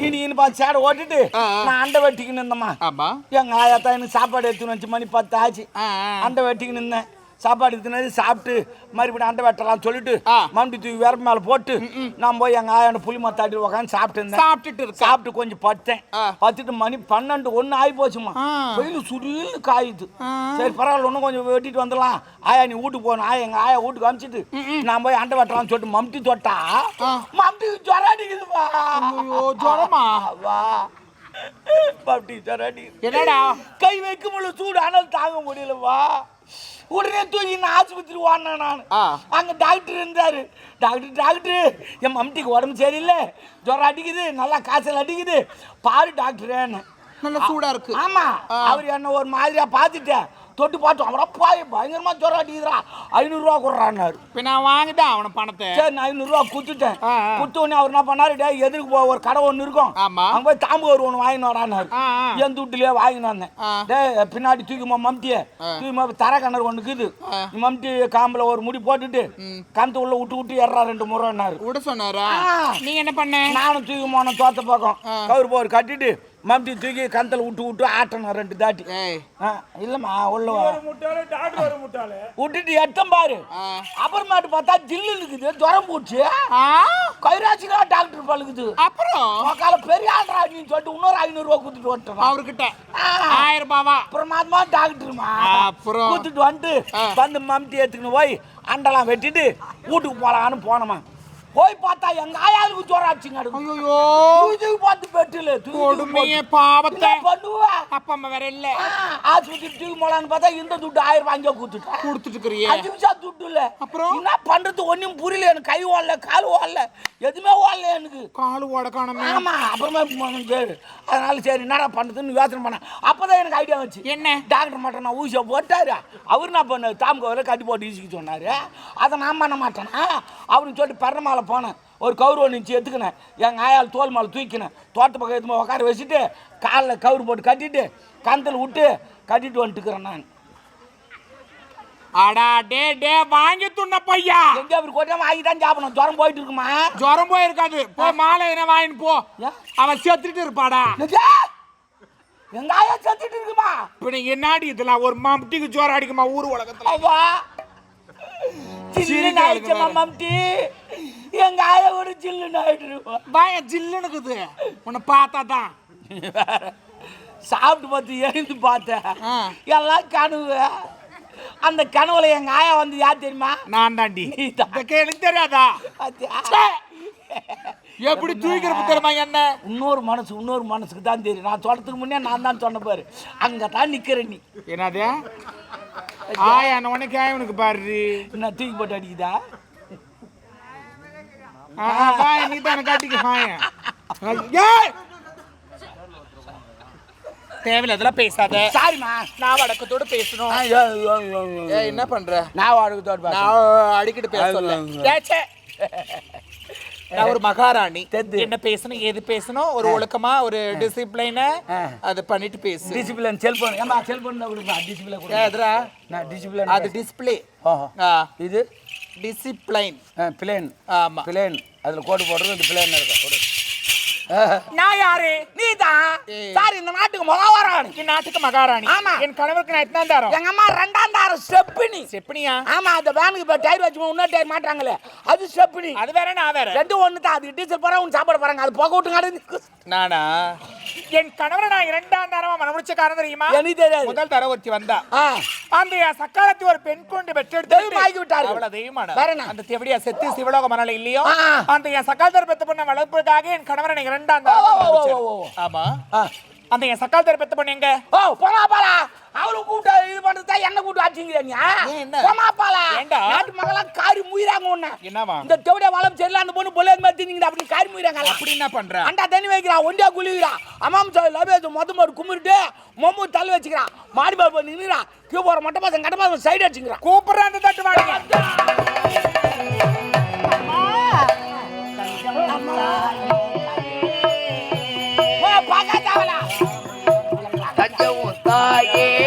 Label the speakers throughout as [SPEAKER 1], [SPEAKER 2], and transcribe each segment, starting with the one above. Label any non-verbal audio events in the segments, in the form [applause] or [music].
[SPEAKER 1] இனின்னு பார்த்து சேடை ஓட்டிட்டு நான் அண்டை வெட்டிக்கு நின்றம்மா
[SPEAKER 2] ஆமா.
[SPEAKER 1] எங்கள் ஆயாத்தான் எனக்கு சாப்பாடு எடுத்துன்னு வச்சு மணி பத்து ஆச்சு. அண்டை வெட்டிக்கு நின்னேன் சாப்பாடு எடுத்துனது சாப்பிட்டு மறுபடியும் அண்டை வெட்டலாம் சொல்லிட்டு. மம்பி தூக்கி விரப்பு மேலே போட்டு நான் போய் எங்கள் ஆயாண்ட புளி மத்தாடி உட்காந்து சாப்பிட்டு இருந்தேன்.
[SPEAKER 2] சாப்பிட்டுட்டு
[SPEAKER 1] சாப்பிட்டு கொஞ்சம் படுத்தேன்.
[SPEAKER 2] ஆ.
[SPEAKER 1] பத்துட்டு மணி பன்னெண்டு ஒன்று ஆகி போச்சுமா. வெயில் சுடியில் காயுது. சரி பரவாயில்ல இன்னும் கொஞ்சம் வெட்டிட்டு வந்துடலாம். ஆயா நீ வீட்டுக்கு போகணும். ஆயா எங்கள் ஆயா வீட்டுக்கு அனுப்பிச்சிட்டு நான் போய் அண்டை வெட்டலாம்னு சொல்லிட்டு மம்டி தொட்டா மம்டி ஜுரம் அடிக்குதுப்பா
[SPEAKER 2] ஐயோ, ஜுரமா?
[SPEAKER 1] வா. ஜுரம் அடிக்குது
[SPEAKER 2] என்னடா?
[SPEAKER 1] கை வைக்கும் பொழுது சூடு ஆனால் தாங்க முடியலவா உடனே தூக்கி நான் ஆஸ்பத்திரி ஓடினேன் நான். அங்கே டாக்டர் இருந்தாரு. டாக்டர் டாக்டர் என் மம்டிக்கு உடம்பு சரியில்லை. ஜுரம் அடிக்குது நல்லா காய்ச்சல் அடிக்குது. பாரு டாக்டரேன்னு
[SPEAKER 2] நல்ல சூடா இருக்கு.
[SPEAKER 1] ஆமா.
[SPEAKER 2] ஆ.
[SPEAKER 1] அவர் என்ன ஒரு மாதிரியா பார்த்துட்டேன் தொட்டு பார்த்தோம் அவட பாய் பயங்கரமா ஜுரம் அடிக்குதுடா. ஐநூறுரூவா கொடுறான்னாரு.
[SPEAKER 2] இப்ப நான் வாங்கிட்டேன் அவன பணத்தை.
[SPEAKER 1] சரி நான் ஐநூறுரூவா
[SPEAKER 2] ஆ.
[SPEAKER 1] குத்த உடனே அவர் என்ன பண்ணாரு? டே எதிர்க்கு போ ஒரு கடை ஒன்று இருக்கும். அங்கே போய் தாம்பு ஒரு ஒன்று வாங்கினு வரான்னாரு. என் துட்டுலயே வாங்கினு வந்தேன். டே பின்னாடி தூக்கிமா மம்டிய தூக்கிமா தர கிணறு ஒன்று இருக்குது. மம்டி காம்பில் ஒரு முடி போட்டுட்டு கணத்து உள்ள விட்டு விட்டு ஏறா ரெண்டு முறைன்னாரு
[SPEAKER 2] விட சொன்னாரா?
[SPEAKER 1] ஆ.
[SPEAKER 2] நீங்க என்ன பண்ண?
[SPEAKER 1] நானும் தூக்கி போனேன் தோத்த பக்கம். கவுரு போர் கட்டிட்டு மம்டி தூக்கி கணத்தில் விட்டு விட்டு ஆட்டணும் ரெண்டு தாட்டி. இல்லம்மா உள்ள. விட்டுட்டு எட்டம் பாரு. அப்புறமாட்டு பார்த்தா ஜில்லு இருக்குது ஜுரம் போச்சு.
[SPEAKER 2] ஆ?
[SPEAKER 1] கைராசிக்கா டாக்டர் பழுகுது.
[SPEAKER 2] அப்புறம்?
[SPEAKER 1] உக்கால பெரிய ஆள்ரா நீ சொல்லிட்டு இன்னொரு ஐநூறு ரூபா கொடுத்துட்டு வந்துட்டோம்
[SPEAKER 2] அவர்கிட்ட. ஆயிரம் ரூபாவா
[SPEAKER 1] அப்புறமாத்மா டாக்டருமா?
[SPEAKER 2] அப்புறம்?
[SPEAKER 1] கொடுத்துட்டு வந்துட்டு வந்து மம்டி எடுத்துக்கின்னு போய் அண்டெல்லாம் வெட்டிட்டு வீட்டுக்கு போலான்னு போனோமா போய் பார்த்தா எங்க ஆயாளுக்கு ஜுரம் ஆச்சுங்க
[SPEAKER 2] ஐயோ
[SPEAKER 1] தூக்கி பார்த்து பெட்டில
[SPEAKER 2] கொடுமையே பாவத்தை.
[SPEAKER 1] பண்ணுவா?
[SPEAKER 2] அப்பா அம்மா வேற இல்ல.
[SPEAKER 1] ஆஸ்பத்திரி தூக்கி போலான்னு பார்த்தா இந்த துட்டு ஆயிரம் ரூபாய் அங்கே கொடுத்துட்டேன்
[SPEAKER 2] கொடுத்துட்டு இருக்கிறியே.
[SPEAKER 1] அஞ்சு நிமிஷம் துட்டு இல்ல.
[SPEAKER 2] அப்புறம்?
[SPEAKER 1] என்ன பண்றது? ஒன்றும் புரியல. எனக்கு கை ஓடல கால் ஓடல. எதுவுமே ஓடல எனக்கு.
[SPEAKER 2] காலு ஓட காணமே.
[SPEAKER 1] ஆமா அப்புறமா சரி அதனால சரி என்னடா பண்றதுன்னு யோசனை பண்ணேன். அப்பதான் எனக்கு ஐடியா வச்சு
[SPEAKER 2] என்ன?
[SPEAKER 1] டாக்டர் மட்டும் நான் ஊசியை போட்டாரு. அவர் என்ன பண்ணாரு? தாம்கோவில் கட்டி போட்டு ஈசிக்க சொன்னாரு. அதை நான் பண்ண மாட்டேனா? அப்படின்னு சொல்லிட்டு பரணமாலை போனேன். ஒரு கவுரு ஒன்று இருந்துச்சு எடுத்துக்கினேன். எங்கள் ஆயால் தோல் மேலே தூக்கினேன் தோட்ட பக்கம் எடுத்து உட்கார வச்சுட்டு காலில் கவுரு போட்டு கட்டிட்டு கந்தல் விட்டு கட்டிட்டு வந்துட்டுக்கிறேன் நான்.
[SPEAKER 2] அடா டே டே வாங்கி துண்ண பையா.
[SPEAKER 1] எங்கே அப்படி கொட்டாம ஆகி தான் சாப்பிடணும். ஜுரம் போயிட்டு இருக்குமா?
[SPEAKER 2] ஜுரம் போயிருக்காது. போ மாலை என்ன வாங்கின்னு போ? அவன் செத்துட்டு இருப்பாடா?
[SPEAKER 1] எங்க ஆயா செத்துட்டு இருக்குமா?
[SPEAKER 2] இப்ப நீங்க என்னாடி இதெல்லாம்? ஒரு மம்டிக்கு ஜுரம் அடிக்குமா ஊர் உலகத்துல?
[SPEAKER 1] சில்லுன்னு ஆயிடுச்சு. மம்டி எங்க ஆயா ஒரு சில்லுன்னு ஆயிட்டு
[SPEAKER 2] வாய ஜில்லுன்னு இருக்குது. உன்னை பார்த்தா தான்.
[SPEAKER 1] சாப்பிட்டு பார்த்து எழுந்து பார்த்தேன். எல்லாம் கனவு. அந்த கனவுல எங்க ஆயா வந்து யார் தெரியுமா?
[SPEAKER 2] நான் தாண்டி. எனக்கு தெரியாதா? எப்படி தூக்கிறப்ப தெரியுமா என்ன?
[SPEAKER 1] இன்னொரு மனசு இன்னொரு மனசுக்கு தான் தெரியும். நான் சொல்றதுக்கு முன்னே நான் தான் சொன்ன பாரு. அங்க தான் நிக்கிற நீ.
[SPEAKER 2] என்னது? ஆயா உனக்கு ஆயவனுக்கு பாரு
[SPEAKER 1] என்ன தூக்கி போட்டு அடிக்குதா?
[SPEAKER 2] வாய நீ தானே காட்டிக்க ஏய்! தேவையில்ல அதெல்லாம் பேசாத.
[SPEAKER 1] சாரிம்மா.
[SPEAKER 2] நான் வடக்கத்தோட பேசணும். என்ன பண்ற?
[SPEAKER 1] நான் வாடகை தோட்ட
[SPEAKER 2] நான் அடிக்கடி பேச சொல்ல.
[SPEAKER 1] ஐயோ.
[SPEAKER 2] ஏ, ச்சே. நான் ஒரு மகாராணி. என்ன பேசணும் எது பேசணும் ஒரு ஒழுக்கமா ஒரு டிசிப்ளைன
[SPEAKER 1] ஆ.
[SPEAKER 2] அது பண்ணிட்டு பேசு.
[SPEAKER 1] டிசிப்ளின் செல்போன் ஏமா செல்போன் தான் கொடுப்பா? டிசிப்ளின் கொடுப்பா?
[SPEAKER 2] எதுடா
[SPEAKER 1] நான் டிசிப்ளின்
[SPEAKER 2] அது டிஸ்பிளே
[SPEAKER 1] ஓஹோ. இது?
[SPEAKER 2] டிசிப்ளைன்
[SPEAKER 1] பிளேன்
[SPEAKER 2] ஆமா.
[SPEAKER 1] பிளேன் அதில் கோடு போடுறது இந்த பிளேன் இருக்கும். [laughs]
[SPEAKER 2] நான் யாரு?
[SPEAKER 1] நீ தான்
[SPEAKER 2] ஏய்.
[SPEAKER 1] சார் இந்த நாட்டுக்கு மகாவராணி
[SPEAKER 2] என் நாட்டுக்கு மகாராணி.
[SPEAKER 1] ஆமா.
[SPEAKER 2] என் கணவருக்கு நான் எத்தனை தரோம்?
[SPEAKER 1] எங்க அம்மா ரெண்டாம் தாரம் ஸ்டெப்பினி
[SPEAKER 2] செப்பனியா?
[SPEAKER 1] ஆமா அந்த வேனுக்கு இப்போ டயர் வச்சு இன்னொரு டயர் மாட்டாங்களே அது ஸ்டெப்பினி
[SPEAKER 2] அது வேற நான் வேற.
[SPEAKER 1] ரெண்டும் ஒன்று தான் அது டீச்சர் போறா உன் சாப்பாடு போறாங்க. அது போக விட்டுங்க
[SPEAKER 2] நானா? என் கணவரை நான் இரண்டாம் தரமா மனமுடிச்ச காரணம் தெரியுமா?
[SPEAKER 1] எனக்கு தெரியாது.
[SPEAKER 2] முதல் தர ஒருத்தி வந்தா. அந்த சக்காலத்தி ஒரு பெண் கொண்டு பெற்றெடுத்து
[SPEAKER 1] தெய்வமாக்கி விட்டார்கள்.
[SPEAKER 2] அவள தெய்வமான? அந்த தெவடியா செத்து சிவலோக மணல இல்லையோ. அந்த என் சக்காலத்தர் பெத்த பொண்ண வளர்ப்பதற்காக என் கணவரை இரண்டாம் தரம். ஆமா. அந்த என் சக்கால் தெரு பெத்த பொண்ணு எங்க?
[SPEAKER 1] ஓ போமா பாலா அவளை கூப்பிட்டு இது பண்றதா என்ன
[SPEAKER 2] என்ன?
[SPEAKER 1] போமா பாலா
[SPEAKER 2] ஏன்டா?
[SPEAKER 1] நாட்டு மகளா காரி முயிறாங்க உன்ன.
[SPEAKER 2] என்னவா?
[SPEAKER 1] இந்த தெவிட வளம் சரியில்ல அந்த பொண்ணு பொல்லேது மாதிரி தின்னீங்க அப்படி காரி முயிறாங்க.
[SPEAKER 2] அப்படி என்ன பண்ற?
[SPEAKER 1] அண்டா தண்ணி வைக்கிறான் ஒண்டியா குளிக்கிறான் அம்மாம் சார் லபேஜ் மொத்த மாடு கும்பிட்டு மொம்மு தள்ளி வச்சுக்கிறான் மாடி பால் போய் நின்றுறான் கியூ போற மொட்டை பாசம் கட்ட பாசம் சைடு அடிச்சுக்கிறான்
[SPEAKER 2] கூப்பிடுற அந்த தட்டு வாடிங்க yeah.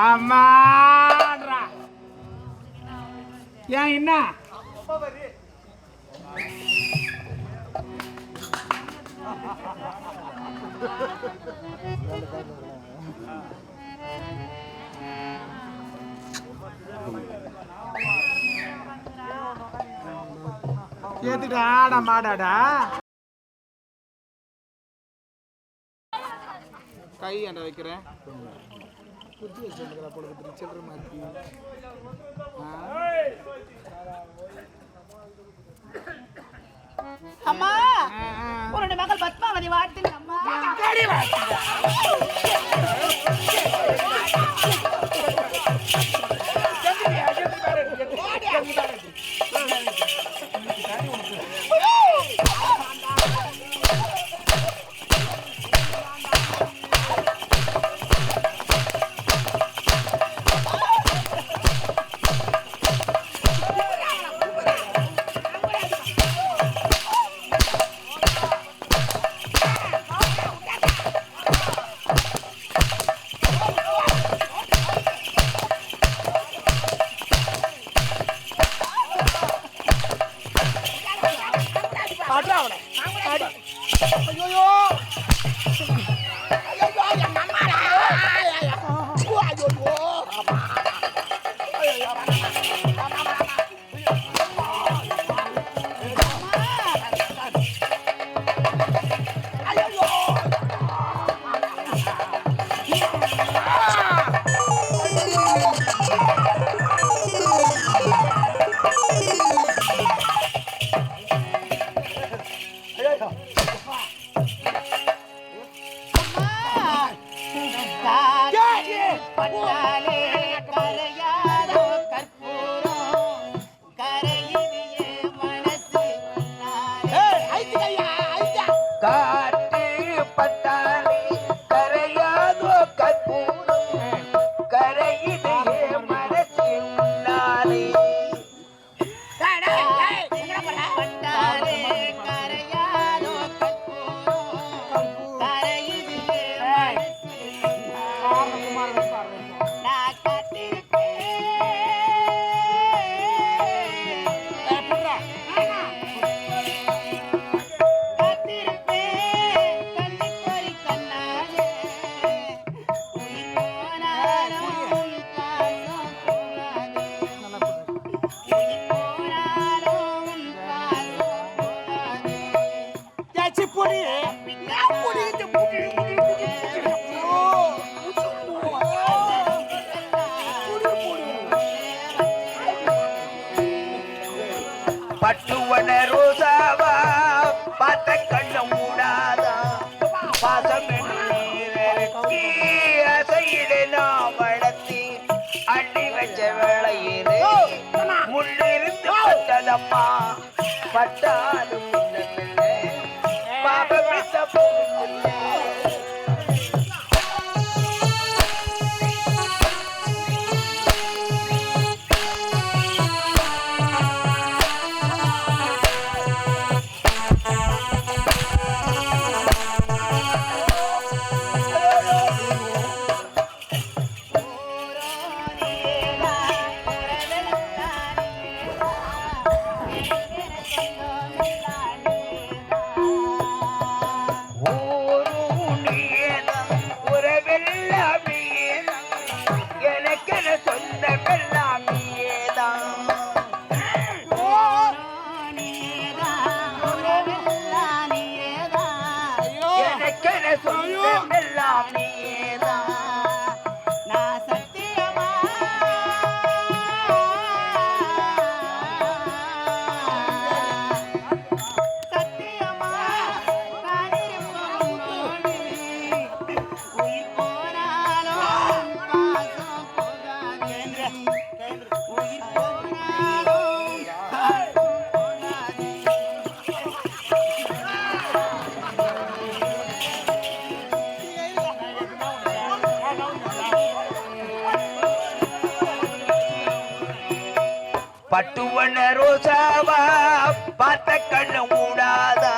[SPEAKER 2] அம்மான்றா ஏன் என்ன? ஏத்துட்டு ஆடா மாடாடா. கை அண்ட வைக்கிறேன் குத்தி வச்சிருக்கிற போல சில்லற மாதிரி
[SPEAKER 3] அம்மா உன்னுடைய மகள் பத்மாவதி வாழ்த்தில் அம்மா பட்டாலே
[SPEAKER 4] பட்டதம்மா பட்டாலும் பட்டுவன ரோசாவா பார்த்த கண்ணு மூடாதா?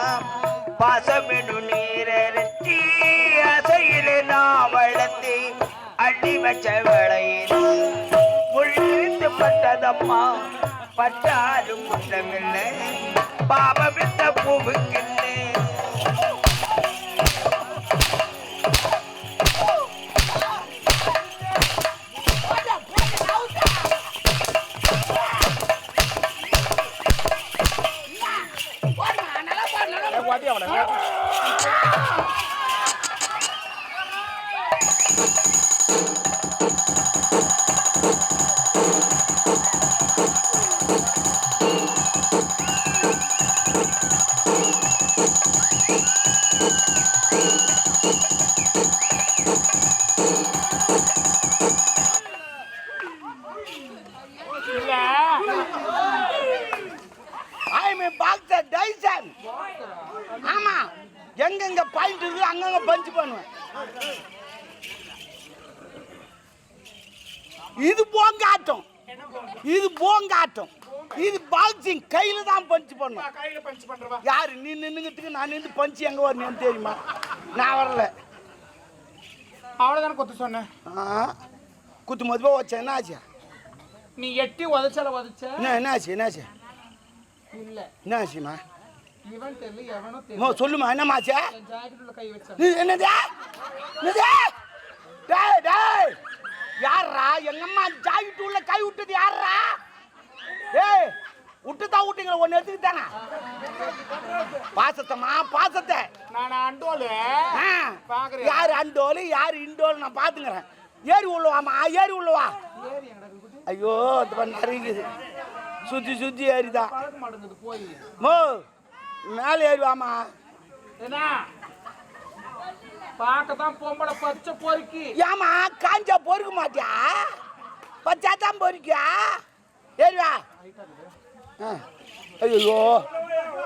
[SPEAKER 4] பாசமெனு நீரத்தி அசையிலே நான் வளர்த்தி அடி வச்ச வேளையில். முள்ளிருந்து பட்டதம்மா பட்டாலும் முட்டமில்லை பாபமித்த பூவுக்கில்லை.
[SPEAKER 1] இது போங்காட்டம். இது போங்காட்டம். இது பாக்ஸிங் கையில தான் பஞ்ச் பண்ணும்.
[SPEAKER 2] கையில பஞ்ச் பண்றவா.
[SPEAKER 1] யாரு? நீ நின்னுங்கிறதுக்கு நான் நின்று பஞ்ச் எங்க வரணும்னு தெரியுமா? நான் வரல.
[SPEAKER 2] அவ்வளவுதானே கொத்து சொன்னேன்
[SPEAKER 1] ஆ, குத்து மதுபா வச்சேன் என்ன ஆச்சு?
[SPEAKER 2] நீ எட்டி உதச்சால உதச்ச.
[SPEAKER 1] என்ன ஆச்சு? என்ன ஆச்சு?
[SPEAKER 2] இல்ல.
[SPEAKER 1] என்ன ஆச்சுமா? சொல்லுமா என்னமாச்சா என்னது? என்னது? டேய் டேய்! யாரா எங்க அம்மா ஜாக்கெட் உள்ள கை விட்டது யாரா டேய் விட்டு தான் விட்டீங்க ஒன்னு எடுத்துக்கிட்டானா பாசத்தம்மா பாசத்தை.
[SPEAKER 2] நான் அண்டோலு.
[SPEAKER 1] யாரு அண்டோலு யாரு இண்டோலு நான் பாத்துக்கிறேன். ஏறி உள்ளவாமா ஏறி உள்ளவா ஐயோ நிறைய சுத்தி சுத்தி ஏறிதான். மோ மேலே ஏறிவாமா
[SPEAKER 2] என்ன? பார்க்கத்தான் பொம்பளை பச்சை பொறுக்கி.
[SPEAKER 1] ஏமா காஞ்சா பொறுக்க மாட்டியா? பச்சா தான் பொறுக்கியா ஏறிவா. ஐயோ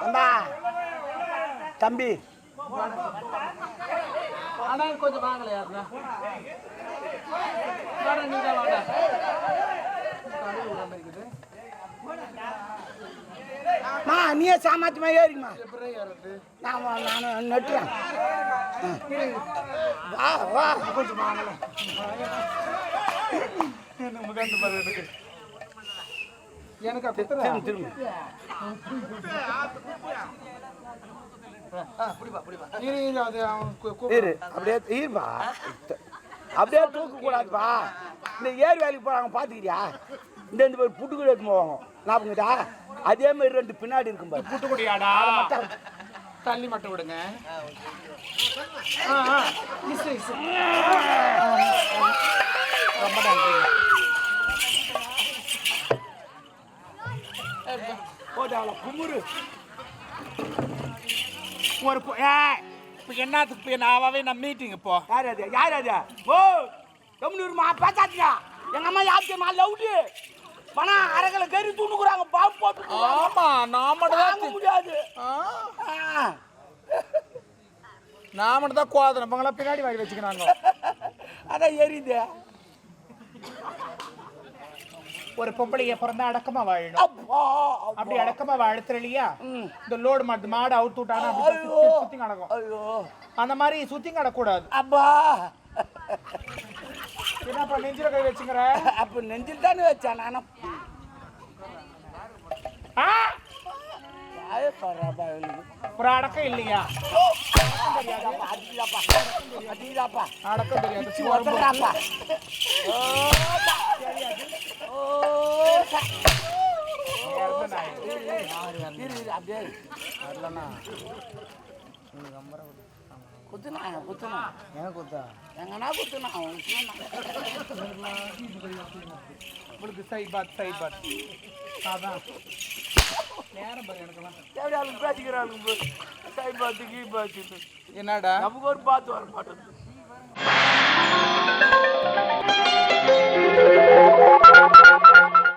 [SPEAKER 1] அம்மா தம்பி.
[SPEAKER 2] ஆனா கொஞ்சம் வாங்கலையா வாடா.
[SPEAKER 1] மா நீயே சாமாத்தியமா ஏறிமா நான் நான் நட்டுறேன். வா வா.
[SPEAKER 2] கொஞ்சம் எனக்கு.
[SPEAKER 1] அப்படியே அப்படியே தூக்க கூடாதுப்பா இந்த ஏர் வேலைக்கு போறாங்க பாத்துக்கிறியா? இந்த இந்த மாதிரி புட்டுக்குள்ள எடுத்து போவாங்க. ஞாபகங்கடா அதே மாதிரி ரெண்டு பின்னாடி இருக்கும் பாரு.
[SPEAKER 2] புட்டுக்குடியாடா? தள்ளி மட்டும் விடுங்க. ரொம்ப நன்றிங்க.
[SPEAKER 1] போட்டாங்களா குமுறு.
[SPEAKER 2] ஒரு இப்போ என்னத்துக்கு போய் நாவாவே நான் மீட்டிங் இப்போ
[SPEAKER 1] யார் அது? யார் அது? ஓ கம்னூர்மா பேசாத்தியா எங்க அம்மா யாத்தியமா லவுடு பணம் அரைக்கல கறி துணுக்குறாங்க பாம்பு போட்டு
[SPEAKER 2] ஆமா நான் மட்டும் தான்
[SPEAKER 1] முடியாது.
[SPEAKER 2] நான் மட்டும் தான் கோதனை பங்களா பின்னாடி வாங்கி வச்சுக்கிறாங்க
[SPEAKER 1] அதான் எரியுது
[SPEAKER 2] ஒரு பொம்பளைய பிறந்தா அடக்கமா வாழணும்
[SPEAKER 1] அப்பா
[SPEAKER 2] அப்படி அடக்கமா இல்லையா
[SPEAKER 1] ம்.
[SPEAKER 2] இந்த லோடு மாட்டு மாடு அவுத்து விட்டானா. சுத்தி- நடக்கும் அந்த மாதிரி சுத்தி நடக்கூடாது
[SPEAKER 1] அப்பா
[SPEAKER 2] என்னப்பா நெஞ்சில கை வச்சுக்கிற?
[SPEAKER 1] அப்ப நெஞ்சில் தானே வச்சேன் நானும்.
[SPEAKER 2] ஒரு அடக்கம் இல்லையா. அடக்கம் தெரியாது.
[SPEAKER 1] அப்படியே. குத்துனா, குத்துனா. எங்கனா குத்துனா, அவன் குத்துனா.
[SPEAKER 2] உங்களுக்கு சைபாத் சைபாத் அதான் நேரம் பாரு எனக்குலாம்
[SPEAKER 1] எப்படி ஆளுங்க பேசிக்கிறாங்க பாரு. கை பார்த்து.
[SPEAKER 2] என்னடா
[SPEAKER 1] நமக்கு ஒரு பாத்து வர மாட்டேங்குது